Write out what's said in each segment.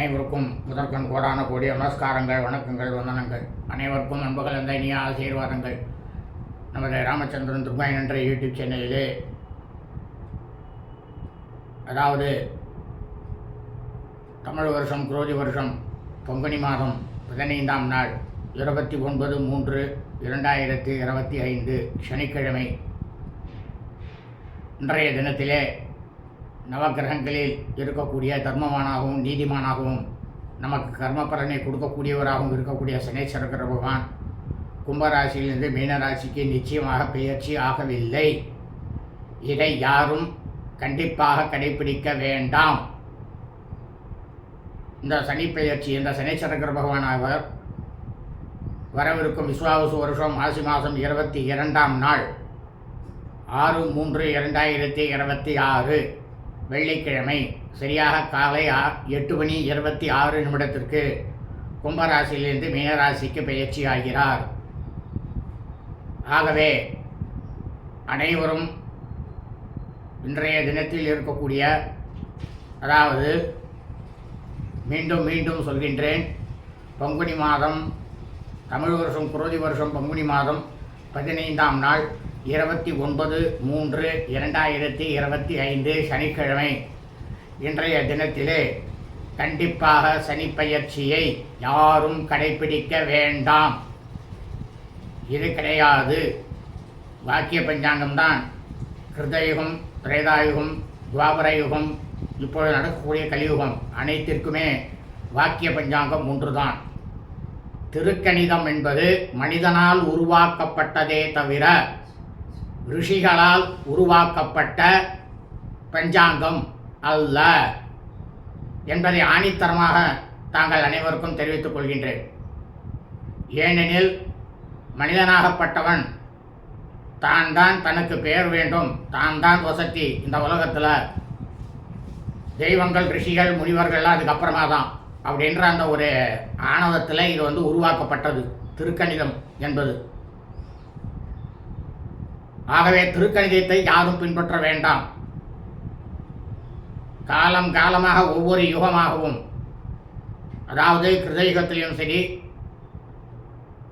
அனைவருக்கும் முதற்கண் கோடான கோடி நமஸ்காரங்கள் வணக்கங்கள் வந்தனங்கள். அனைவருக்கும் அன்புகள் அந்த இனிய ஆசீர்வாதங்கள். நமது ராமச்சந்திரன் துர்காய் என்ற யூடியூப் சேனலிலே அதாவது தமிழ் வருஷம் குரோதி வருஷம் பொங்கனி மாதம் பதினைந்தாம் நாள் இருபத்தி ஒன்பது மூன்று இரண்டாயிரத்தி இருபத்தி ஐந்து சனிக்கிழமை. இன்றைய தினத்திலே நவக்கிரகங்களில் இருக்கக்கூடிய தர்மவானாகவும் நீதிமானாகவும் நமக்கு கர்ம பலனை கொடுக்கக்கூடியவராகவும் இருக்கக்கூடிய சனீஸ்வரர் பகவான் கும்பராசியிலிருந்து மீனராசிக்கு நிச்சயமாக பெயர்ச்சி ஆகவில்லை. இதை யாரும் கண்டிப்பாக கடைபிடிக்க வேண்டாம். இந்த சனி பெயர்ச்சி இந்த சனீஸ்வரர் பகவான் அவர் வரவிருக்கும் விஸ்வாவசு வருஷம் மாசி மாதம் இருபத்தி இரண்டாம் நாள் ஆறு மூன்று இரண்டாயிரத்தி இருபத்தி ஆறு. வெள்ளிக்கிழமை சரியாக காலை ஆ- எட்டு மணி இருபத்தி ஆறு நிமிடத்திற்கு கும்பராசியிலிருந்து மீனராசிக்கு பயிற்சி ஆகிறார் ஆகவே அனைவரும் இன்றைய தினத்தில் இருக்கக்கூடிய அதாவது மீண்டும் மீண்டும் சொல்கின்றேன் பங்குனி மாதம் தமிழ் வருஷம் குரோதி வருஷம் பங்குனி மாதம் பதினைந்தாம் நாள் இருபத்தி ஒன்பது மூன்று இரண்டாயிரத்தி இருபத்தி ஐந்து சனிக்கிழமை. இன்றைய தினத்திலே கண்டிப்பாக சனிப்பயிற்சியை யாரும் கடைபிடிக்க வேண்டாம். இது கிடையாது. வாக்கிய பஞ்சாங்கம்தான் கிருதயுகம் திரேதாயுகம் துவாபரயுகம் இப்பொழுது நடக்கக்கூடிய கலியுகம் அனைத்திற்குமே வாக்கிய பஞ்சாங்கம் ஒன்றுதான். திருக்கணிதம் என்பது மனிதனால் உருவாக்கப்பட்டதே தவிர ரிஷிகளால் உருவாக்கப்பட்ட பஞ்சாங்கம் அல்ல என்பதை ஆணித்தரமாக தாங்கள் அனைவருக்கும் தெரிவித்துக் கொள்கின்றேன். ஏனெனில் மனிதனாகப்பட்டவன் தான் தான் தனக்கு பெயர் வேண்டும் தான் தான் வசதி இந்த உலகத்தில். தெய்வங்கள் ரிஷிகள் முனிவர்கள்லாம் அதுக்கப்புறமா தான் அப்படின்ற அந்த ஒரு ஆணவத்தில் இது வந்து உருவாக்கப்பட்டது திருக்கணிதம் என்பது. ஆகவே திருக்கணிதத்தை யாரும் பின்பற்ற வேண்டாம். காலம் காலமாக ஒவ்வொரு யுகமாகவும் அதாவது கிருதயுகத்திலையும் சரி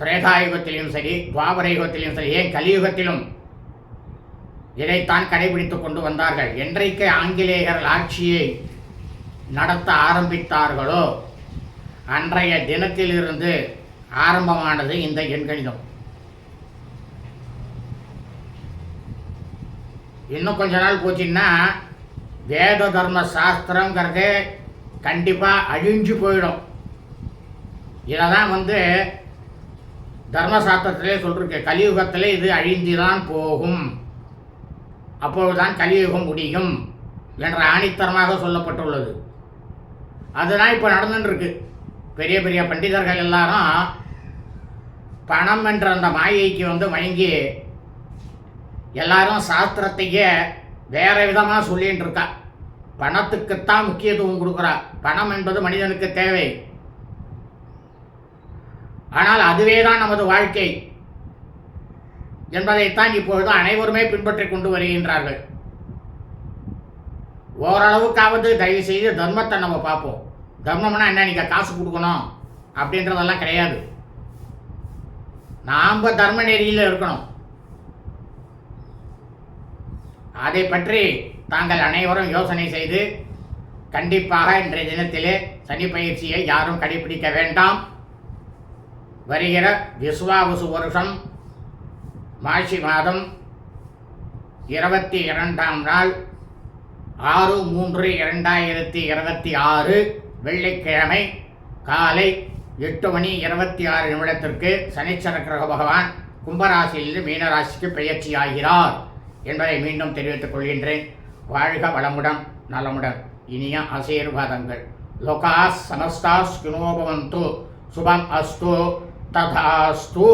திரேதாயுகத்திலையும் சரி துவாபர யுகத்திலும் சரி ஏன் கலியுகத்திலும் இதைத்தான் கடைபிடித்துக் கொண்டு வந்தார்கள். என்றைக்கு ஆங்கிலேயர்கள் ஆட்சியை நடத்த ஆரம்பித்தார்களோ அன்றைய தினத்திலிருந்து ஆரம்பமானது இந்த எண்கணிதம். இன்னும் கொஞ்ச நாள் போச்சுன்னா வேத தர்ம சாஸ்திரங்கிறது கண்டிப்பாக அழிஞ்சு போயிடும். இதை தான் வந்து தர்மசாஸ்திரத்திலே சொல்லிருக்கு கலியுகத்தில் இது அழிஞ்சுதான் போகும். அப்பொழுதுதான் கலியுகம் முடியும் என்ற ஆணித்தரமாக சொல்லப்பட்டுள்ளது. அதுதான் இப்போ நடந்துட்டு இருக்கு பெரிய பெரிய பண்டிதர்கள் எல்லாரும் பணம் என்ற அந்த மாயைக்கு வந்து மயங்கி எல்லாரும் சாஸ்திரத்தையே வேற விதமாக சொல்லிகிட்டு இருக்கா. பணத்துக்குத்தான் முக்கியத்துவம் கொடுக்குறா. பணம் என்பது மனிதனுக்கு தேவை. ஆனால் அதுவே தான் நமது வாழ்க்கை என்பதைத்தான் இப்பொழுது அனைவருமே பின்பற்றிக் கொண்டு வருகின்றார்கள். ஓரளவுக்காவது தயவு செய்து தர்மத்தை நம்ம பார்ப்போம். தர்மம்னா என்ன? நீங்கள் காசு கொடுக்கணும். அப்படின்றதெல்லாம் கிடையாது. நாம் தர்ம நெறியில் இருக்கணும். அதை பற்றி தாங்கள் அனைவரும் யோசனை செய்து கண்டிப்பாக இன்றைய தினத்திலே சனி பயிற்சியை யாரும் கடைபிடிக்க வேண்டாம். வருகிற விஸ்வாவசு வருஷம் மாசி மாதம் இருபத்தி இரண்டாம் நாள் ஆறு மூன்று இரண்டாயிரத்தி இருபத்தி ஆறு வெள்ளிக்கிழமை காலை எட்டு மணி இருபத்தி ஆறு நிமிடத்திற்கு சனிச்சர கிரக பகவான் கும்பராசியிலிருந்து மீனராசிக்கு பெயர்ச்சி ஆகிறார் என்பதை மீண்டும் தெரிவித்துக் கொள்கின்றேன். வாழ்க வளமுடன் நலமுடன். இனிய ஆசீர்வாதங்கள். லோகா சமஸ்தாஸ் கிணோபவந்து சுபம் அஸ்து. ததாஸ்து.